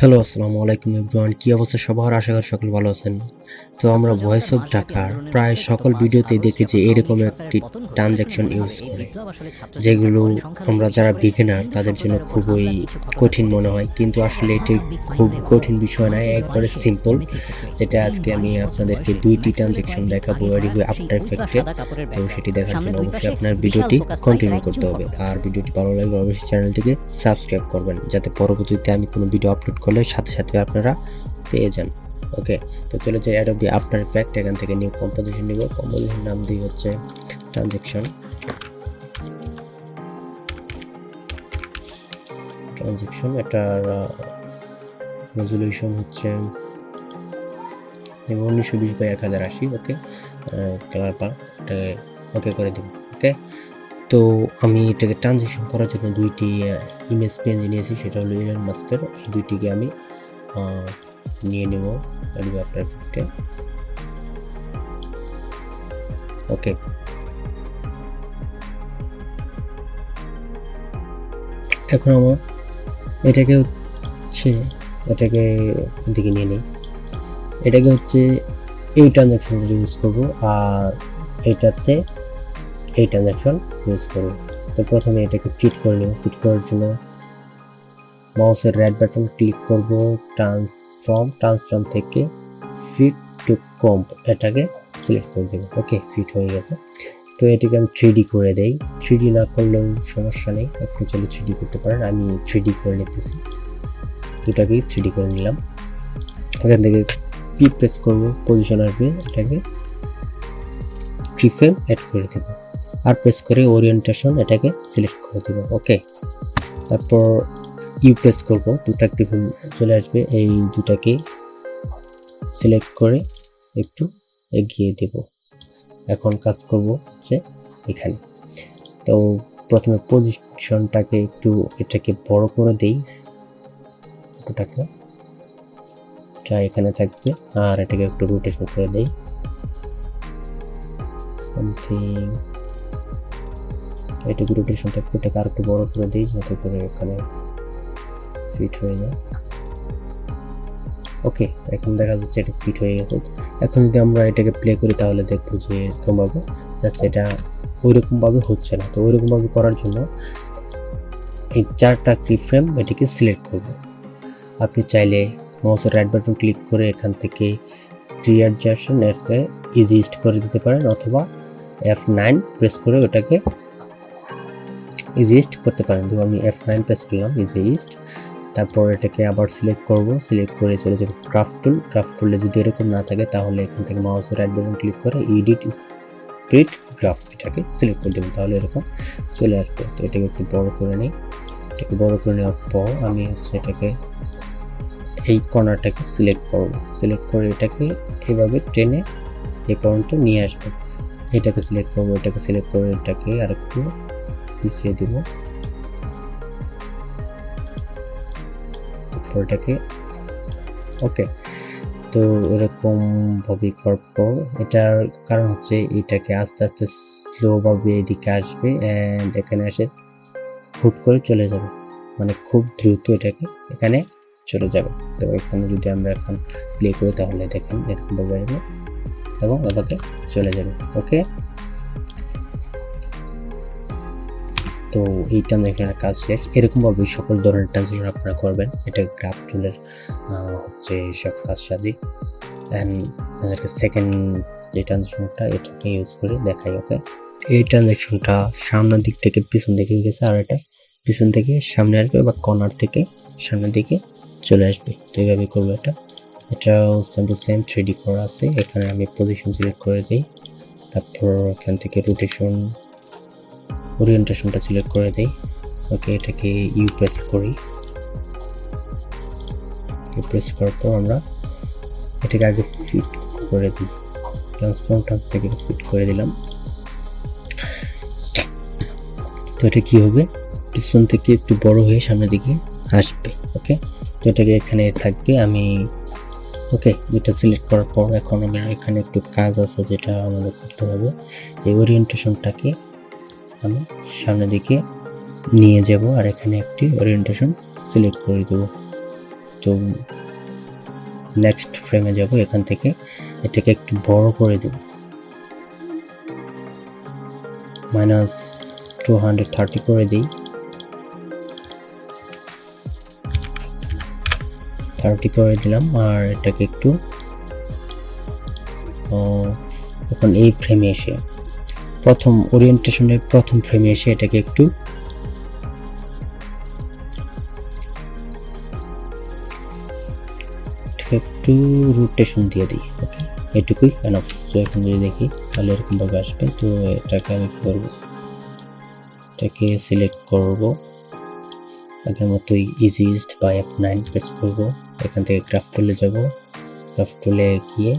Hello, আসসালামু আলাইকুম everyone, কী অবস্থা সবার? আশা করি সকল ভালো আছেন। তো আমরা ভয়েস অফ ঢাকার প্রায় সকল ভিডিওতেই দেখেছি এরকম একটি ট্রানজ্যাকশন ইউজ করে, যেগুলো আমরা যারা বিগিনার তাদের জন্য খুবই কঠিন মনে হয়। কিন্তু আসলে এটি খুব কঠিন বিষয় নয়, একবারে সিম্পল যেটা আজকে আমি আপনাদেরকে দুইটি ট্রানজ্যাকশন দেখাবো এডিবি আফটার এফেক্টে তো সেটি দেখার জন্য অবশ্যই আপনার ভিডিওটি কন্টিনিউ করতে হবে। আর ভিডিওটি ভালো লাগলে অবশ্যই চ্যানেলটিকে সাবস্ক্রাইব করবেন, যাতে পরবর্তীতে আমি কোনো ভিডিও আপলোড করলে সাথে সাথে আপনারা পেয়ে যান। ওকে, তো চলে যাই অ্যাডোবি আফটার এফেক্ট এখান থেকে নিউ কম্পোজিশন নিব। কম্পোজিশন নাম দিই হচ্ছে ট্রানজ্যাকশন ট্রানজ্যাকশন এটার রেজলিউশন হচ্ছে উনিশশো বিশ বাই এক হাজার আশি, ওকে? কালার পা এটাকে ওকে করে দিব, ওকে? তো আমি এটাকে ট্রানজেকশন করার জন্য দুইটি ইমেজ পেঞ্জ নিয়েছি, সেটা হলো ইলন মাস্কের এই দুইটিকে আমি নিয়ে নেব অ্যাডোবি ওকে এখন আমার এটাকে হচ্ছে, এটাকে দিকে নিয়ে নিই। এটাকে হচ্ছে এই ট্রানজ্যাকশনটা ইউজ করব, আর এটাতে এই ট্রানজ্যাকশন ইউজ করব তো প্রথমে এটাকে ফিট করে নেব। ফিট করার জন্য মাউসের রেড বাটন ক্লিক করব ট্রান্সফর্ম ট্রান্সফর্ম থেকে ফিট টু কম্প এটাকে সিলেক্ট করে দেবো। ওকে ফিট হয়ে গেছে। তো এটাকে আমি থ্রি করে দেই। থ্রি না করলেও সমস্যা নেই। আপনি চলে থ্রি করতে পারেন। আমি থ্রি করে নিতেছি। দুটাকেই থ্রি করে নিলাম। এখান থেকে পি প্রেস করব? পজিশন আসবে এটাকে প্রিফ্রেম অ্যাড করে দেব। আর প্রেস করে ওরিয়েন্টেশন এটাকে সিলেক্ট করে দেব ওকে তারপর ইউ প্রেস করব, দুটা প্রিফ্রেম চলে আসবে, এই দুটাকে সিলেক্ট করে একটু এগিয়ে দেব। এখন কাজ করব হচ্ছে এখানে। তো প্রথমে পজিশনটাকে একটু এটাকে বড় করে দেই ওটাকে যা এখানে থাকবে, আর এটাকে একটু রোটেশন করে দেই। সামথিং এটাকে রোটেশন থাকবে এটাকে আর একটু বড় করে দিই যাতে করে এখানে ফিট হয়ে যায়। ওকে এখন দেখা যাচ্ছে এটা ফিট হয়ে গেছে। এখন যদি আমরা এটাকে প্লে করি তাহলে দেখব যে এরকমভাবে যাচ্ছে, এটা ওইরকমভাবে হচ্ছে না। তো ওইরকমভাবে করার জন্য এই চারটা ক্লিপ ফ্রেম এটিকে সিলেক্ট করব। আপনি চাইলে মাউসের রাইট বাটন ক্লিক করে এখান থেকে রিঅ্যাডজাস্টন এরকে ইজিস্ট করে দিতে পারেন, অথবা এফ নাইন প্রেস করে ওটাকে ইজিস্ট করতে পারেন। তো আমি এফ নাইন প্রেস করলাম ইজিস্ট তারপর এটাকে আবার সিলেক্ট করব। সিলেক্ট করে চলে যাবে ক্রাফট টুল ক্রাফট টুলে যদি এরকম না থাকে, তাহলে এখান থেকে মাউসের রাইট বাটন ক্লিক করে এডিট স্প্রিট গ্রাফ এটাকে সিলেক্ট করে দেবেন। তাহলে এরকম চলে আসবে। তো এটাকে একটু বড় করে নিই। এটাকে বড় করে নেওয়ার পর আমি হচ্ছে এটাকে এই কর্নারটাকে সিলেক্ট করব। সিলেক্ট করে এটাকে এভাবে টেনে এই পর্যন্ত নিয়ে আসব। এটাকে সিলেক্ট করব, এটাকে সিলেক্ট করে এটাকে আর একটু পিছিয়ে দিব। এটাকে ওকে, তো এরকম ভাবে করার পর এটার কারণ হচ্ছে এটাকে আস্তে আস্তে স্লোভাবে এদিকে আসবে অ্যান্ড এখানে এসে হুট করে চলে যাবে। মানে খুব দ্রুত এটাকে এখানে চলে যাবে। তো এখানে যদি আমরা এখন প্লে করি তাহলে দেখেন এরকমভাবে এবং এভাবে চলে যাবে। ওকে? তো এই ট্রানজ্যাকশনের কাজ শেষ। এরকমভাবে সকল ধরনের ট্রানজ্যাকশন আপনারা করবেন। এটা গ্রাফ টুলের হচ্ছে সব কাজ সাজি। অ্যান্ড আপনাদেরকে সেকেন্ড যে ট্রানজ্যাকশনটা এটাকে ইউজ করে দেখাই ওকে এই ট্রানজ্যাকশনটা সামনের দিক থেকে পিছন দিকে গেছে, আর এটা পিছন থেকে সামনে আসবে বা কর্নার থেকে সামনের দিকে চলে আসবে। তো এইভাবে করব এটা। এটাও সেম টু সেম থ্রি করা আছে। এখানে আমি পজিশন সিলেক্ট করে দিই। তারপর এখান থেকে রোটেশন ওরিয়েন্টেশনটা সিলেক্ট করে দিই। ওকে এটাকে ইউ প্রেস করি। প্রেস করার পর আমরা এটাকে আগে ফিট করে দিই। ট্রান্সফর্মটার থেকে ফিট করে দিলাম। তো এটা কি হবে? পিছন থেকে একটু বড় হয়ে সামনের দিকে আসবে। ওকে তো এটাকে এখানে থাকবে। আমি ওকে যেটা সিলেক্ট করার পর এখন আমার এখানে একটু কাজ আছে যেটা আমাদের করতে হবে। এই ওরিয়েন্টেশনটাকে আমি সামনের দিকে নিয়ে যাব আর এখানে একটি ওরিয়েন্টেশন সিলেক্ট করে দেব। তো নেক্সট ফ্রেমে যাব, এখান থেকে এটাকে একটু বড় করে দেব। মাইনাস টু হান্ড্রেড থার্টি করে দিই। থার্টি করে দিলাম আর এটাকে একটু এখন এই ফ্রেমে এসে প্রথম ওরিয়েন্টেশনের প্রথম ফ্রেমে এসে এটাকে একটু একটু রোটেশন দিয়ে দিই ওকে এটুকুই এনাফ সো এখন যদি দেখি, তাহলে এরকমভাবে আসবে। তো, এটাকে আমি কী করব? এটাকে সিলেক্ট করব। আগের মতোই ইজিস্ট বা এফ নাইন প্রেস করব। এখান থেকে গ্রাফ টুলে যাব। গ্রাফ টুলে গিয়ে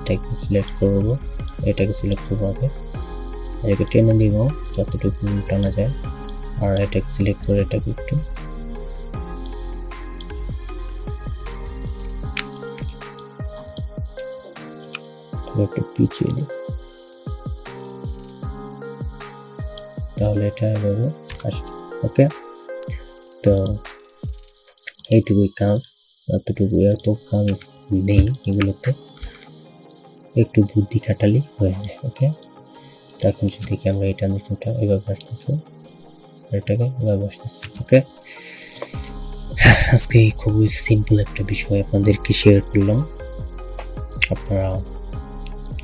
এটাকে সিলেক্ট করব। এটাকে সিলেক্ট করব আগে। এটাকে টেনে দিব যতটুকু টানা যায়। আর এটাকে সিলেক্ট করে এটাকে একটু একটু পিছিয়ে দিই। তাহলে এটা আসবে ওকে তো এইটুকুই কাজ এতটুকু এত কাজ নেই এগুলোতে। একটু বুদ্ধি খাটালি হয়ে যায় ওকে তো এখন যদি দেখি আমরা এটা নতুনটা এভাবে আসতেছে, এটাকে এভাবে আসতেছে ওকে আজকে খুবই সিম্পল একটা বিষয় আপনাদেরকে শেয়ার করলাম। আপনারা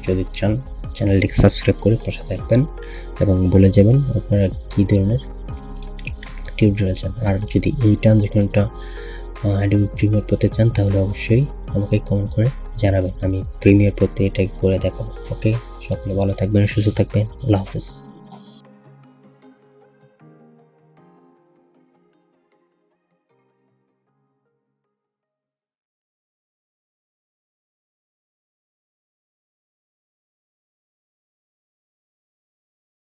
যদি চান চ্যানেলটিকে সাবস্ক্রাইব করে পাশে থাকবেন এবং বলে যাবেন আপনারা কী ধরনের টিউটোরিয়াল চান। আর যদি এই ট্রানজেকশনটা প্রিমিয়ার পেতে চান, তাহলে অবশ্যই আমাকে কমেন্ট করে জানাবেন আমি প্রিমিয়ার পেতে এটাই করে দেখাবো। ওকে? সকলে ভালো থাকবেন, সুস্থ থাকবেন। আল্লাহ হাফিজ।